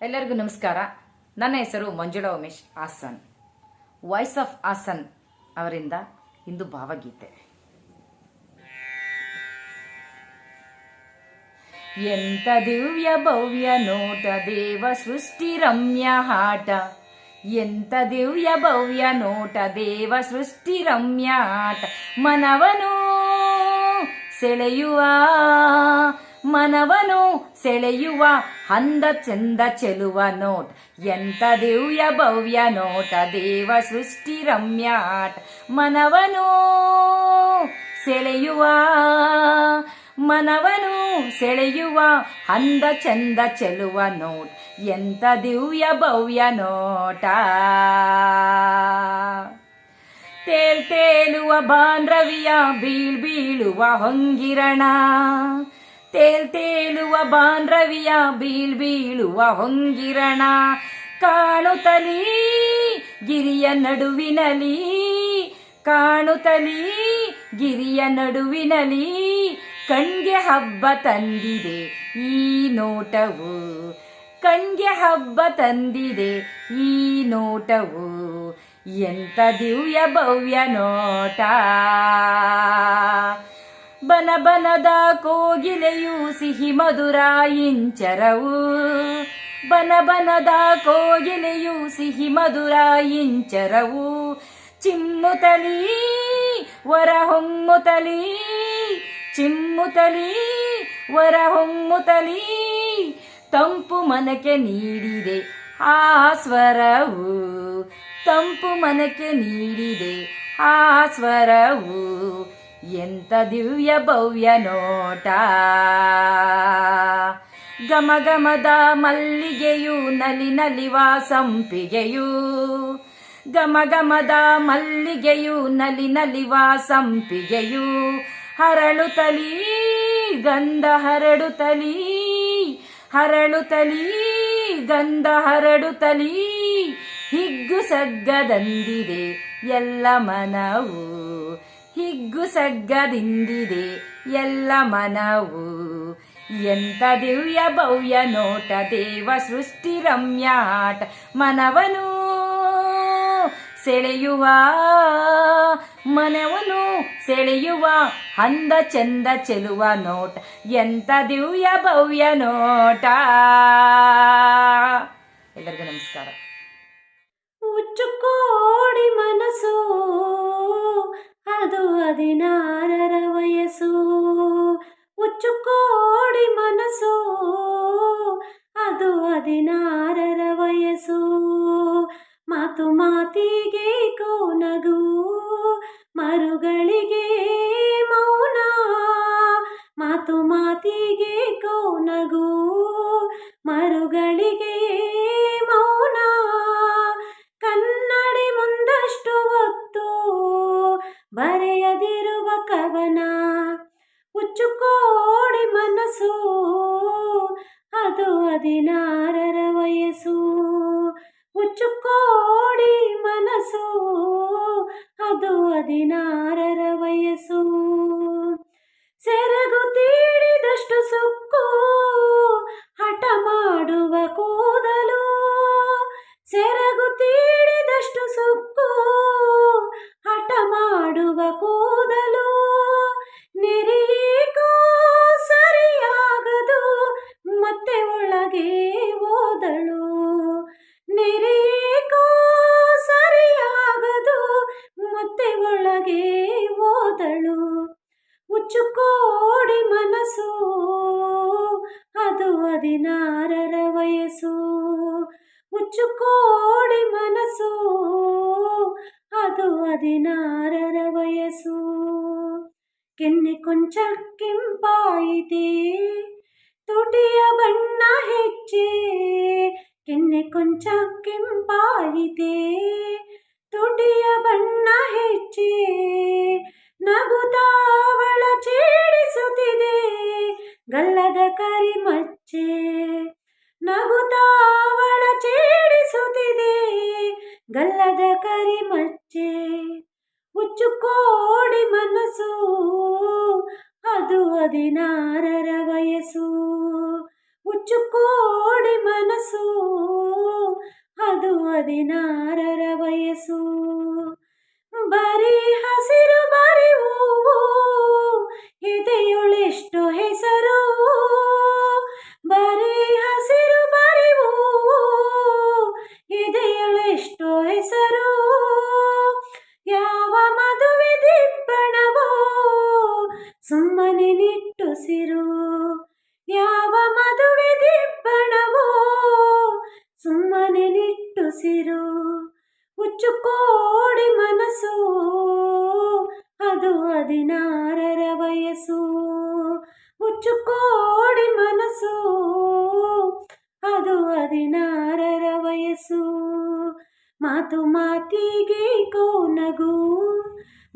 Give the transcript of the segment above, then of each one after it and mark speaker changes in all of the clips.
Speaker 1: ಎಲ್ಲರಿಗೂ ನಮಸ್ಕಾರ. ನನ್ನ ಹೆಸರು ಮಂಜುಳಾ ಉಮೇಶ್ ಹಾಸನ್. ವಾಯ್ಸ್ ಆಫ್ ಹಾಸನ್ ಅವರಿಂದ ಇಂದು ಭಾವಗೀತೆ. ಎಂತ ದಿವ್ಯ ಭವ್ಯ ನೋಟ ದೇವ ಸೃಷ್ಟಿ ರಮ್ಯ ಆಟ ಎಂತ ದಿವ್ಯ ಭವ್ಯ ನೋಟ ದೇವ ಸೃಷ್ಟಿ ರಮ್ಯ ಆಟ ಮನವನು ಸೆಳೆಯುವ, ಮನವನು ಸೆಳೆಯುವ ಹಂದ ಚಂದ ಚೆಲುವ ನೋಟ್. ಎಂತ ದಿವ್ಯ ಭವ್ಯ ನೋಟ, ದೇವ ಸೃಷ್ಟಿ ರಮ್ಯಾಟ್. ಮನವನು ಸೆಳೆಯುವ ಮನವನು ಸೆಳೆಯುವ ಹಂದ ಚಂದ ಚೆಲುವ ನೋಟ್. ಎಂತ ದಿವ್ಯ ಭವ್ಯ ನೋಟ. ತೇಲ್ ತೇಲುವ ಬಾಂಡ್ರವಿಯ ಬೀಳ್ ಬೀಳುವ ಹೊಂಗಿರಣ. ತೇಲ್ ತೇಲುವ ಬಾಂಡ್ರವಿಯ ಬೀಳ್ ಬೀಳುವ ಹೊಂಗಿರಣ. ಕಾಣುತ್ತಲೀ ಗಿರಿಯ ನಡುವಿನಲಿ ಕಾಣುತ್ತಲೀ ಗಿರಿಯ ನಡುವಿನಲಿ, ಕಣ್ಗೆ ಹಬ್ಬ ತಂದಿದೆ ಈ ನೋಟವು. ಕಣ್ಗೆ ಹಬ್ಬ ತಂದಿದೆ ಈ ನೋಟವು. ಎಂತ ದಿವ್ಯ ಭವ್ಯ ನೋಟ. ಬನ ಬನದ ಕೋಗಿಲೆಯು ಸಿಹಿ ಮಧುರಾಯಿಂಚರವು ಬನ ಬನದ ಕೋಗಿಲೆಯು ಸಿಹಿ ಮಧುರಾಯಿಂಚರವು ಚಿಮ್ಮುತಲಿ, ವರ ಹೊಮ್ಮುತಲಿ, ಚಿಮ್ಮುತಲಿ, ವರ ಹೊಮ್ಮುತಲಿ. ತಂಪು ಮನಕ್ಕೆ ನೀಡಿದೆ ಆ ಸ್ವರವು. ತಂಪು ಮನಕ್ಕೆ ನೀಡಿದೆ ಆ ಸ್ವರವು. ಎಂತ ದಿವ್ಯ ಭವ್ಯ ನೋಟ. ಗಮ ಗಮದ ಮಲ್ಲಿಗೆಯು, ನಲಿ ನಲಿವ ಸಂಪಿಗೆಯು ಗಮ ಗಮದ ಮಲ್ಲಿಗೆಯು, ನಲಿ ನಲಿವ ಸಂಪಿಗೆಯು ಹರಳುತ್ತಲೀ ಗಂಧ ಹರಡುತ್ತಲೀ ಹರಳುತ್ತಲೀ ಗಂಧ ಹರಡುತ್ತಲೀ ಹಿಗ್ಗು ಸಗ್ಗದಂದಿದೆ ಎಲ್ಲ ಮನವು. ಹಿಗ್ಗು ಸಗ್ಗದಿಂದಿದೆ ಎಲ್ಲ ಮನವು. ಎಂತ ದಿವ್ಯ ಭವ್ಯ ನೋಟ ದೇವ ಸೃಷ್ಟಿ ರಮ್ಯಾಟ ಮನವನು ಸೆಳೆಯುವ. ಮನವನು ಸೆಳೆಯುವ ಅಂದ ಚಂದ ಚೆಲುವ ನೋಟ. ಎಂತ ದಿವ್ಯ ಭವ್ಯ ನೋಟ. ಎಲ್ಲರಿಗೂ ನಮಸ್ಕಾರ.
Speaker 2: ಉಚ್ಚುಕೋಡಿ ಮನಸ್ಸು ಅದು ಹದಿನಾರರ ವಯಸ್ಸು ಉಚ್ಚುಕೋಡಿ ಮನಸ್ಸು ಅದು ಹದಿನಾರರ ಅದು ಹದಿನಾರರ ವಯಸ್ಸು. ಹುಚ್ಚುಕೋಡಿ ಮನಸ್ಸು ಅದು ಹದಿನಾರರ ವಯಸ್ಸು. ಸೆರಗು ಉಚ್ಚುಕೋಡಿ ಮನಸ್ಸು ಅದು ಹದಿನಾರರ ವಯಸ್ಸು ಉಚ್ಚುಕೋಡಿ ಮನಸ್ಸು ಅದು ಹದಿನಾರರ ವಯಸ್ಸು ಕೆನ್ನೆ ಕೊಂಚ ಕೆಂಪಾಯಿತೆ ತುಟಿಯ ಬಣ್ಣ ಹೆಚ್ಚೆ ಕೆನ್ನೆ ಕೊಂಚ ಕೆಂಪಾಯಿತೆ ತುಟಿಯ ಬಣ್ಣ ಹೆಚ್ಚೆ ನಗುತಾವಳ ಚೇಡಿಸುತ್ತಿದೆ ಗಲ್ಲದ ಕರಿಮಚ್ಚೆ ನಗುತಾವಳ ಚೇಡಿಸುತ್ತಿದೆ ಗಲ್ಲದ ಕರಿಮಚ್ಚೆ ಹುಚ್ಚು ಕೋಡಿ ಮನಸ್ಸು, ಅದು ಹದಿನಾರರ ವಯಸ್ಸು. ಹುಚ್ಚು ಕೋಡಿ ಮನಸ್ಸು, ಅದು ಹದಿನಾರರ ವಯಸ್ಸು. ಬರೀ ನಿಟ್ಟುಸಿರು ಹುಚ್ಚು ಕೋಡಿ ಮನಸ್ಸು, ಅದು ಹದಿನಾರರ ವಯಸ್ಸು. ಹುಚ್ಚು ಕೋಡಿ ಮನಸ್ಸು, ಅದು ಹದಿನಾರರ ವಯಸ್ಸು. ಮಾತು ಮಾತಿಗೆ ಕೋನಗು,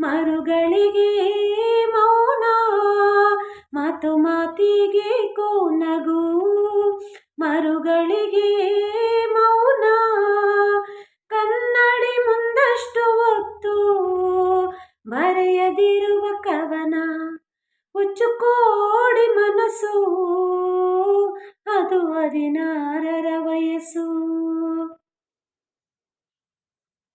Speaker 2: ಮರುಗಳಿಗೆ ಮೌನ. ಮಾತು ಮಾತಿಗೆ ಕೋನಗು ಮರುಗಳಿಗೆ ಬರೆಯದಿರುವ ಕವನ ಹುಚ್ಚು ಕೋಡಿ ಮನಸ್ಸು ಅದು ಹದಿನಾರರ ವಯಸ್ಸು.